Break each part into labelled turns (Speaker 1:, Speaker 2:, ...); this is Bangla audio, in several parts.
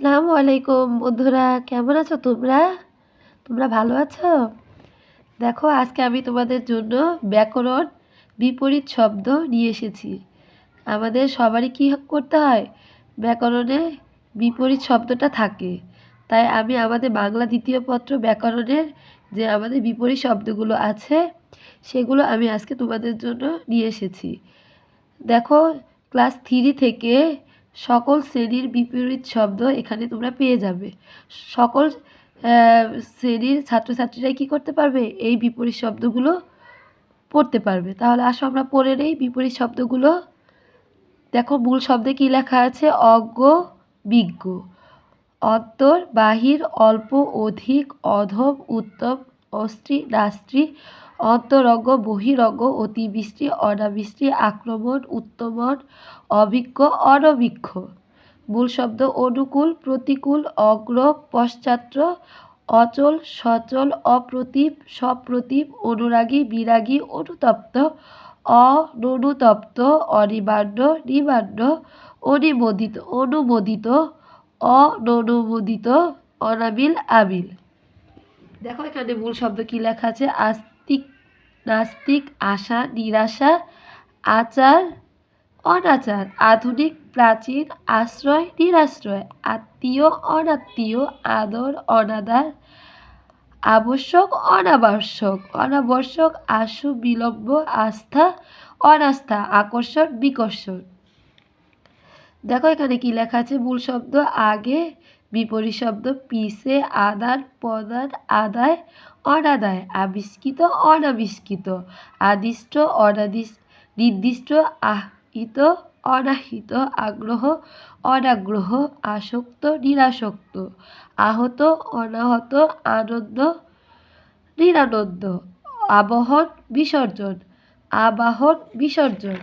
Speaker 1: আসসালামু আলাইকুম বন্ধুরা, কেমন আছো তোমরা? তোমরা ভালো আছো? দেখো, আজকে আমি তোমাদের জন্য ব্যাকরণ বিপরীত শব্দ নিয়ে এসেছি। আমাদের সবারই কী করতে হয়? ব্যাকরণে বিপরীত শব্দটা থাকে। তাই আমি আমাদের বাংলা দ্বিতীয় পত্র ব্যাকরণের যে আমাদের বিপরীত শব্দগুলো আছে, সেগুলো আমি আজকে তোমাদের জন্য নিয়ে এসেছি। দেখো, ক্লাস থ্রি থেকে সকল শ্রেণির বিপরীত শব্দ এখানে তোমরা পেয়ে যাবে। সকল শ্রেণির ছাত্রছাত্রীরাই কী করতে পারবে? এই বিপরীত শব্দগুলো পড়তে পারবে। তাহলে আসো আমরা পড়ে নেই। বিপরীত শব্দগুলো, দেখো মূল শব্দে কী লেখা আছে? অজ্ঞ, বিজ্ঞ। অন্তর, বাহির, অল্প, অধিক, অধম, উত্তম অস্ত্রী নাস্ত্রী অন্তরঙ্গ, বহিরঙ্গ, অতিবৃষ্টি, অনাবৃষ্টি, আক্রমণ উত্তমন অভিজ্ঞ, অনভিজ্ঞ। মূল শব্দ অনুকূল, প্রতিকূল, অগ্র পশ্চাত্র অচল, সচল অপ্রতিম সপ্রতিম অনুরাগী, বিরাগী, অনুতপ্ত অননুতপ্ত অনিবার্য, নিবার্য, অনিমোদিত, অনুমোদিত, অননুমোদিত, অনাবিল, আবিল। দেখো এখানে মূল শব্দ কী লেখা আছে? আস্তিক নাস্তিক আশা, নিরাশা, আচার, অনাচার, আধুনিক, প্রাচীন, আশ্রয়, নিরাশ্রয়, আত্মীয়, অনাত্মীয়, আদর, অনাদার, আবশ্যক, অনাবশ্যক অনাবশ্যক, আশু, বিলম্ব, আস্থা, অনাস্থা, আকর্ষণ, বিকর্ষণ। দেখো এখানে কি লেখা আছে? মূল শব্দ আগে বিপরীত শব্দ পিসে আদান প্রদান আদায়, অনাদায়, আবিষ্কৃত, অনাবিষ্কৃত, আদিষ্ট অনাদিষ্ট নির্দিষ্ট, আহিত, অনাহিত, আগ্রহ, অনাগ্রহ, আসক্ত, নিরাসক্ত, আহত, অনাহত, আনন্দ, নিরানন্দ, আবহন, বিসর্জন, আবাহন, বিসর্জন।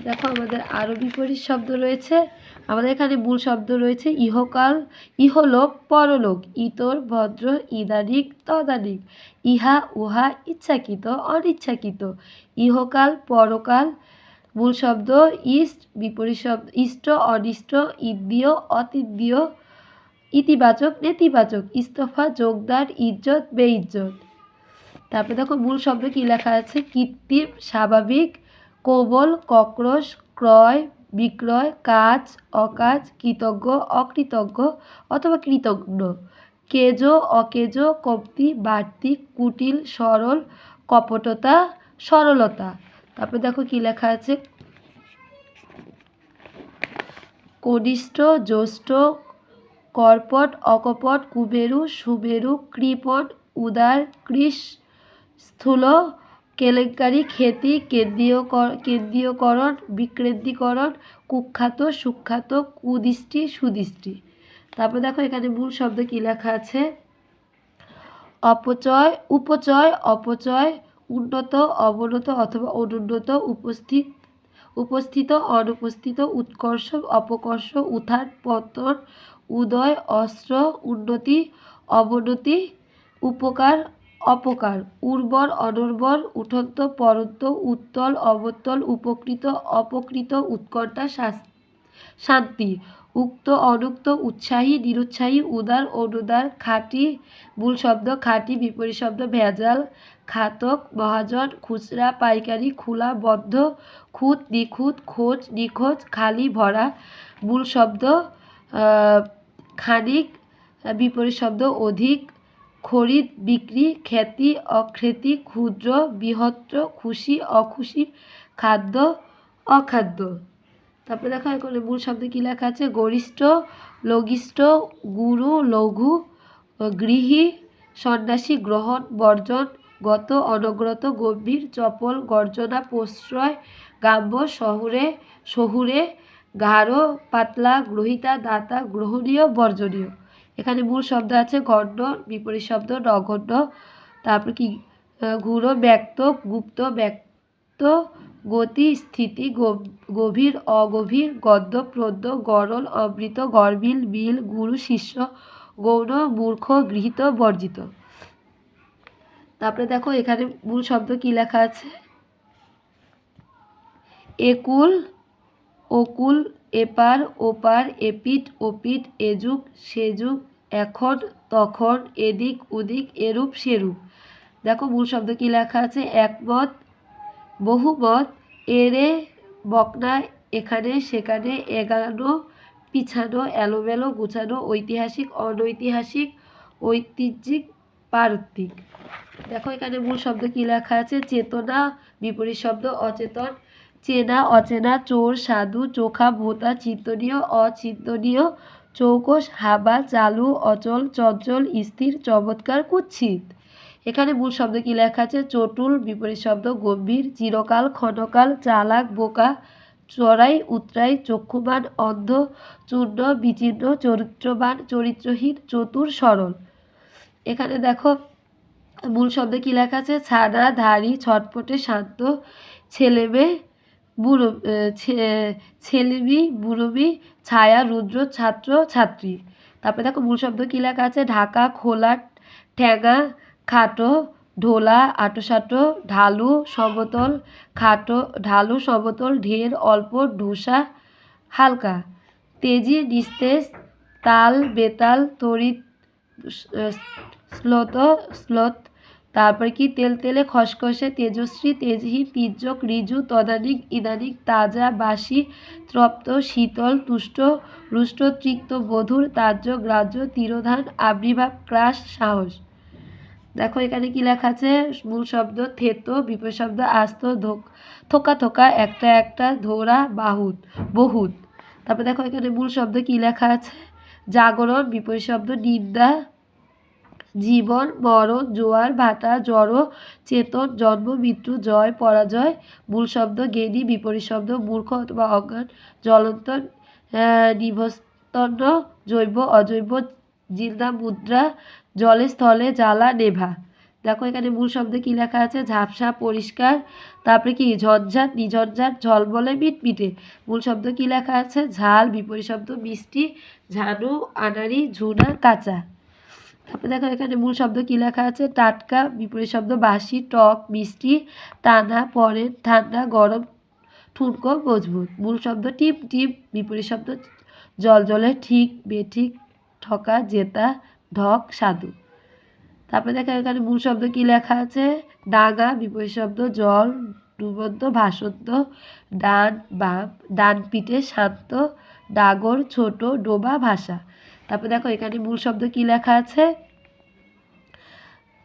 Speaker 1: দেখো, আমাদের আরও বিপরীত শব্দ রয়েছে। আমাদের এখানে মূল শব্দ রয়েছে ইহকাল, ইহলোক, পরলোক, ইতর, ভদ্র, ইদানিক, তদানিক। ইহা, উহা, ইচ্ছাকৃত, অনিচ্ছাকৃত। ইহকাল, পরকাল, মূল শব্দ, ইষ্ট, বিপরীত শব্দ, ইষ্ট, অনিষ্ট ইন্দ্রিয় অতিন্দ্রিয় ইতিবাচক, নেতিবাচক, ইস্তফা, যোগদান, ইজ্জত, বেইজ্জত। তারপরে দেখো, মূল শব্দ কী লেখা আছে? কৃত্রিম, স্বাভাবিক কোমল কক্রোশ, ক্রয়, বিক্রয়, কাজ, অকাজ, কৃতজ্ঞ, অকৃতজ্ঞ অথবা কৃতজ্ঞ কেজো, অকেজো কমতি বাড়তি, কুটিল, সরল, কপটতা, সরলতা। তারপরে দেখো কি লেখা আছে? কনিষ্ঠ, জ্যৈষ্ঠ, কর্পট, অকপট, কুবেরু, সুবেরু কৃপণ উদার, কৃষ, স্থূল কেলেঙ্কারি খ্যাতি কেন্দ্রীয় কেন্দ্রীয়করণ বিকেন্দ্রীকরণ কুখ্যাত, সুখ্যাত, কুদৃষ্টি, সুদৃষ্টি। তারপর দেখো এখানে মূল শব্দ কী লেখা আছে? অপচয়, উপচয়, অপচয়, উন্নত, অবনত অথবা অনুন্নত, উপস্থিত উপস্থিত, অনুপস্থিত, উৎকর্ষ, অপকর্ষ উত্থান পতন, উদয়, অস্ত্র, উন্নতি, অবনতি, উপকার অপকার, উর্বর, অনুর্বর, উঠন্ত, পরন্ত, উত্তল, অবতল, উপকৃত, অপকৃত, উৎকর্তা শান্তি, উক্ত, অনুক্ত, উৎসাহী, নিরুৎসাহী, উদার, অনুদার, খাঁটি মূল শব্দ, খাঁটি, বিপরীত শব্দ, ভেজাল খাতক মহাজন, খুচরা, পাইকারি, খোলা, বদ্ধ, খুঁত, নিখুঁত, খোঁজ, নিখোঁজ, খালি, ভরা মূল শব্দ খানিক, বিপরীত শব্দ, অধিক খরিদ, বিক্রি, খ্যাতি, অখ্যাতি, ক্ষুদ্র বৃহত্র খুশি, অখুশি, খাদ্য, অখাদ্য। তারপরে দেখো, এখানে মূল শব্দে কী লেখা আছে? গরিষ্ঠ, লঘিষ্ঠ, গুরু, লঘু, গৃহী, সন্ন্যাসী, গ্রহণ, বর্জন, গত, অনগ্রত, গম্ভীর, চপল, গর্জনা, প্রশ্রয় গ্রাম্য শহরে, শহুরে, গাঢ়, পাতলা, গ্রহিতা, দাতা, গ্রহণীয়, বর্জনীয়। এখানে মূল শব্দ আছে গণ্য, বিপরীত শব্দ নগণ্য। তারপর কি? ঘুরো ব্যক্ত, গুপ্ত, ব্যক্ত, গতি, স্থিতি গভীর, অগভীর, গদ্য, প্রদ্য, গরল অমৃত গরবিল বিল গুরু, শিষ্য, গৌণ, মূর্খ, গৃহীত, বর্জিত। তারপরে দেখো এখানে মূল শব্দ কি লেখা আছে? একুল ওকুল এপার, ওপার, এপিঠ, ওপিঠ, এযুগ, সেযুগ এখন তখন এদিক ওদিক এরূপ, সেরূপ। দেখো মূল শব্দ কি লেখা আছে? একমত বহুমত এরে, বকনা, এখানে, সেখানে এগানো পিছানো, এলোমেলো, গুছানো, ঐতিহাসিক, অনৈতিহাসিক, ঐতিহ্যিক, পারত্বিক। দেখো এখানে মূল শব্দ কী লেখা আছে? চেতনা, বিপরীত শব্দ, অচেতন চেনা, অচেনা, চোর, সাধু, চোখা, ভোতা, চিন্তনীয়, অচিন্তনীয় চৌকস হাবা, চালু, অচল, চঞ্চল, স্থির, চমৎকার কুৎসিত এখানে মূল শব্দ কী লেখা আছে? চটুল, বিপরীত শব্দ, গম্ভীর, চিরকাল, ক্ষণকাল, চালাক, বোকা, চড়াই, উতরাই, চক্ষুমান, অন্ধ, চূর্ণ বিচিহ্ন চরিত্রবান চরিত্রহীন, চতুর, সরল। এখানে দেখো, মূল শব্দে কী লেখা আছে? ছানা, ধাড়ি, ছটপটে শান্ত, ছেলেমেয়ে বুড়ো ছেলেমি বুড়োমি ছায়া, রুদ্র, ছাত্র, ছাত্রী। তারপরে দেখো মূল শব্দ কী লেখা আছে? ঢাকা, খোলা ঠ্যাঙা খাটো, ঢোলা, আটোসাটো, ঢালু সমতল খাটো, ঢালু সমতল ঢের, অল্প, ঢোসা, হালকা। তেজি, নিস্তেজ, তাল, বেতাল, তড়িৎ স্লোত স্লোত তারপর কি? তেল, তেলে খসখসে তেজশ্রী তেজহীন তির্যক ঋজু তদানিক, ইদানিক, তাজা, বাসি, তৃপ্ত, শীতল, তুষ্ট, রুষ্ট তৃক্ত বধুর, তাজ্য, গ্রাহ্য, তিরোধান, আবির্ভাব ক্রাস সাহস। দেখো এখানে কি লেখা আছে? মূল শব্দ থেত, বিপরীত শব্দ আস্ত থোকা থোকা, একটা একটা, ধোরা, বাহুত, বহুত। তারপর দেখো এখানে মূল শব্দ কি লেখা আছে? জাগরণ, বিপরীত শব্দ নিন্দা জীবন, মরণ, জোয়ার, ভাটা, জড়ো, চেতন, জন্ম, মৃত্যু, জয়, পরাজয়, মূল শব্দ, জ্ঞানী, বিপরীত শব্দ, মূর্খ অথবা অজ্ঞান, জ্বলন্ত নিভস্তন্য জৈব, অজৈব জিন্দা মুদ্রা, জলে, স্থলে, জ্বালা, নেভা। দেখো এখানে মূল শব্দে কী লেখা আছে? ঝাপসা, পরিষ্কার, তারপরে কি? ঝঞ্ঝাট, নিঝঞ্ঝাট, ঝলমলে, মিটমিটে। মূল শব্দ কী লেখা আছে? ঝাল, বিপরীত শব্দ, মিষ্টি, ঝানু আনারি ঝুনা, কাঁচা। তারপরে দেখো এখানে মূল শব্দ কী লেখা আছে? টাটকা, বিপরীত শব্দ বাসি টক, মিষ্টি, টানা, পরে, ঠান্ডা, গরম, ঠুনকো, মজবুত। মূল শব্দ টিপ টিপ, বিপরীত শব্দ জল, জলে, ঠিক, বেঠিক, ঠকা, জেতা, ঢক, সাধু। তারপরে দেখা এখানে মূল শব্দ কী লেখা আছে? ডাঙা, বিপরীত শব্দ জল, ডুবন্ত, ভাসন্ত, ডান, বাম, ডান পিঠে শান্ত, ডাগর, ছোট, ডোবা ভাষা তারপর দেখো, এখানে মূল শব্দ কী লেখা আছে?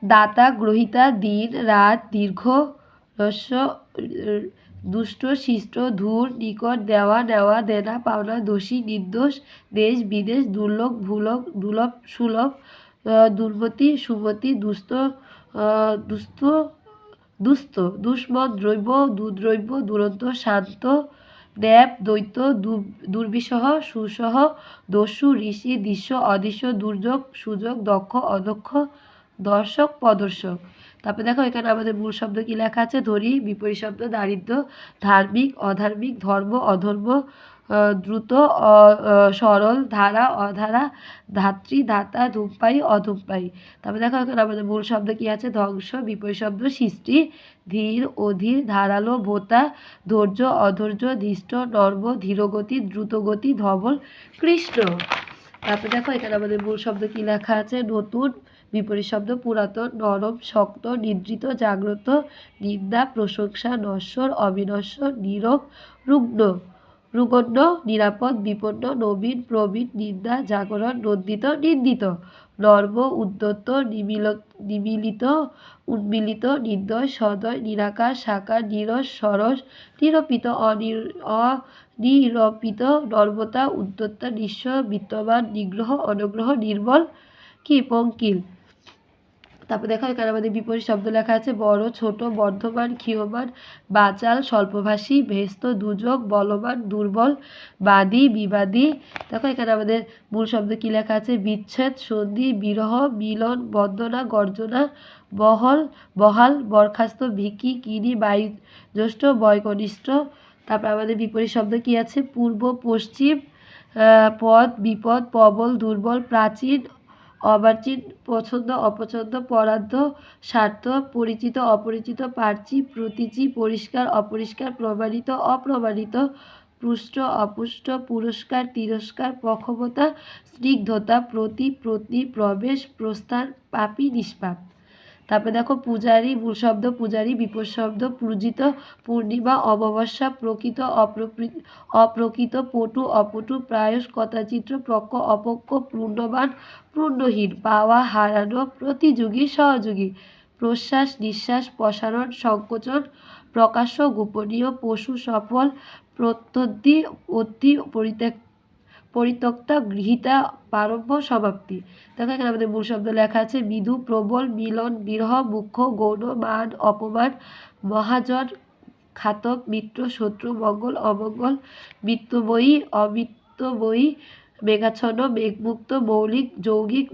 Speaker 1: দাতা, গ্রহিতা দিন রাত, দীর্ঘ রস্য দুষ্ট, শিষ্ট, ধূর, নিকট, দেওয়া, নেওয়া, দেনা, পাওনা, দোষী, নির্দোষ, দেশ, বিদেশ, দুর্লভ, ভুলভ, দুর্লভ, সুলভ দুর্মতি সুমতি দুস্থ দুস্থ দুস্থ দুষ্মন দ্রব্য দুদ্রব্য দুরন্ত, শান্ত ন্যাপ দৈত্য দুর্বিষহ, সুসহ, দস্যু, ঋষি, দৃশ্য, অদৃশ্য, দুর্যোগ, সুযোগ, দক্ষ, অদক্ষ, দর্শক, প্রদর্শক। তারপরে দেখো, এখানে আমাদের মূল শব্দ কী লেখা আছে? ধরি বিপরীত শব্দ, দারিদ্র, ধার্মিক, অধার্মিক, ধর্ম, অধর্ম দ্রুত সরল, ধারা, অধারা, ধাত্রী, ধাতা, ধূমপায়ী, অধূমপায়ী। তারপরে দেখো এখানে আমাদের মূল শব্দ কী আছে? ধ্বংস, বিপরীত শব্দ, সৃষ্টি, ধীর, অধীর, ধারালো, ভোতা, ধৈর্য, অধৈর্য, ধৃষ্ট, নর্ম, ধীরগতি, দ্রুতগতি, ধবল কৃষ্ণ তারপরে দেখো এখানে আমাদের মূল শব্দ কী লেখা আছে? নতুন, বিপরীত শব্দ, পুরাতন, নরম, শক্ত, নিদ্রিত, জাগ্রত, নিন্দা, প্রশংসা, নশ্বর, অবিনশ্বর, নীরব, রুগ্ন। রুগণ্য, নিরাপদ, বিপন্ন, নবীন, প্রবীণ, নিন্দা, জাগরণ, নন্দিত, নিন্দিত। নর্ম, উদ্যত নিমিলিত, উন্মিলিত, নির্দয়, সদয়, নিরাকার, সাকার, নিরস, সরস, নিরপিত, অনির অনিরপিত, নর্মতা, উদ্যত্তা, নিঃস্ব বিত্তমান নিগ্রহ, অনুগ্রহ, নির্মল কি পঙ্কিল তারপর দেখো এখানে আমাদের বিপরীত শব্দ লেখা আছে, বড়, ছোট, বর্ধমান, ক্ষীয়মান, বাচাল, স্বল্পভাষী, ভেস্ত দুযোগ বলবান, দুর্বল, বাদী, বিবাদী। দেখো এখানে আমাদের মূল শব্দ কী লেখা আছে? বিচ্ছেদ, সন্ধি, বিরহ, মিলন, বন্দনা, গর্জনা, বহল, বহাল, বরখাস্ত, ভিকি কিনি বায়ু জ্যৈষ্ঠ বয়কনিষ্ঠ। তারপর আমাদের বিপরীত শব্দ কী আছে? পূর্ব, পশ্চিম পদ, বিপদ, প্রবল, দুর্বল, প্রাচীন অবাচিন পছন্দ, অপছন্দ পরার্ধ স্বার্থ, পরিচিত, অপরিচিত, পার্চি, প্রতীচি, পরিষ্কার, অপরিষ্কার, প্রমাণিত, অপ্রমাণিত, পুষ্ট, অপুষ্ট, পুরস্কার, তিরস্কার, পক্ষবতা, স্নিগ্ধতা, প্রতি প্রতি, প্রবেশ, প্রস্থান, পাপি, নিষ্পাপ। তারপরে দেখো পূজারী শব্দ পূজারী বিপদ শব্দ পূজিত, পূর্ণিমা, অমাবস্যা, প্রকৃত অপ্রকৃত, পটু, অপটু, প্রায়শ, কথাচিত্র, প্রজ্ঞ অপক্ষ পূর্ণবান পূর্ণহীন পাওয়া, হারানো, প্রতিযোগী, সহযোগী, প্রশ্বাস, নিঃশ্বাস, প্রসারণ, সংকোচন, প্রকাশ্য, গোপনীয়, পশু, সফল প্রত্যুদ্ধি অতি পরিত্যাগ পরিত্যক্তা গৃহীতা প্রারম্ভ সমাপ্তি। দেখো, এখানে আমাদের মূল শব্দ লেখা আছে, মৃদু, প্রবল, মিলন, বিরহ, মুখ্য, গৌণ, মান, অপমান, মহাজন খাতক মিত্র, শত্রু, মঙ্গল, অমঙ্গল মিত্রময়ী অমিত্তবয়ী মেঘাচ্ছন্ন, মেঘমুক্ত, মৌলিক, যৌগিক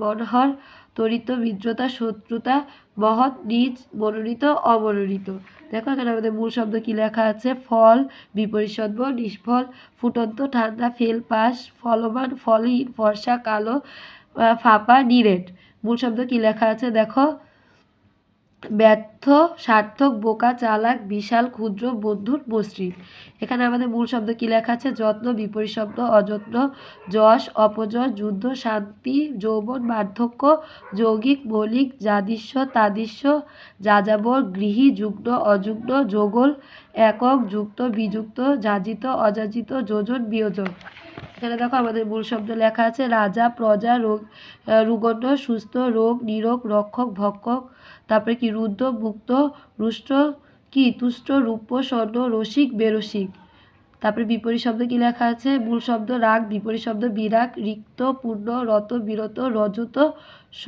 Speaker 1: মনোহর তরিত মিত্রতা, শত্রুতা, মহৎ নিজ মনোনীত, অমনোনীত। দেখো এখানে আমাদের মূল শব্দ কি লেখা আছে? ফল বিপরীত শব্দ নিষ্ফল, ফুটন্ত, ঠান্ডা, ফেল পাস ফলবান ফলহীন ফর্সা, কালো ফাঁপা, নিরেট। মূল শব্দ কি লেখা আছে? দেখো ব্যর্থ সার্থক বোকা চালাক বিশাল ক্ষুদ্র বন্ধুর মসৃণ। এখানে আমাদের মূল শব্দ কি লেখা আছে? যত্ন বিপরীত শব্দ অযত্ন যশ অপজয় যুদ্ধ শান্তি যৌবন বার্ধক্য যৌগিক মৌলিক যাদৃশ্য তাদৃশ্য যাযাবর গৃহী যুগ্ম অযুগ্ম যোগল একক যুক্ত বিযুক্ত যাজিত অযাজিত যোজন বিয়োজন। এখানে দেখো আমাদের মূল শব্দ লেখা আছে রাজা প্রজা রোগ আহ, রুগণ্ড সুস্থ রোগ নিরোগ রক্ষক ভক্ষক তারপরে কি রুদ্র ভুক্ত, রুষ্ট, কি? তুষ্ট, রূপ, স্বর্ণ, রসিক, বেরসিক। তারপরে বিপরীত শব্দ কি লেখা আছে? মূল শব্দ রাগ, বিপরীত শব্দ বিরাগ, রিক্ত, পূর্ণ, রত, বিরত, রজত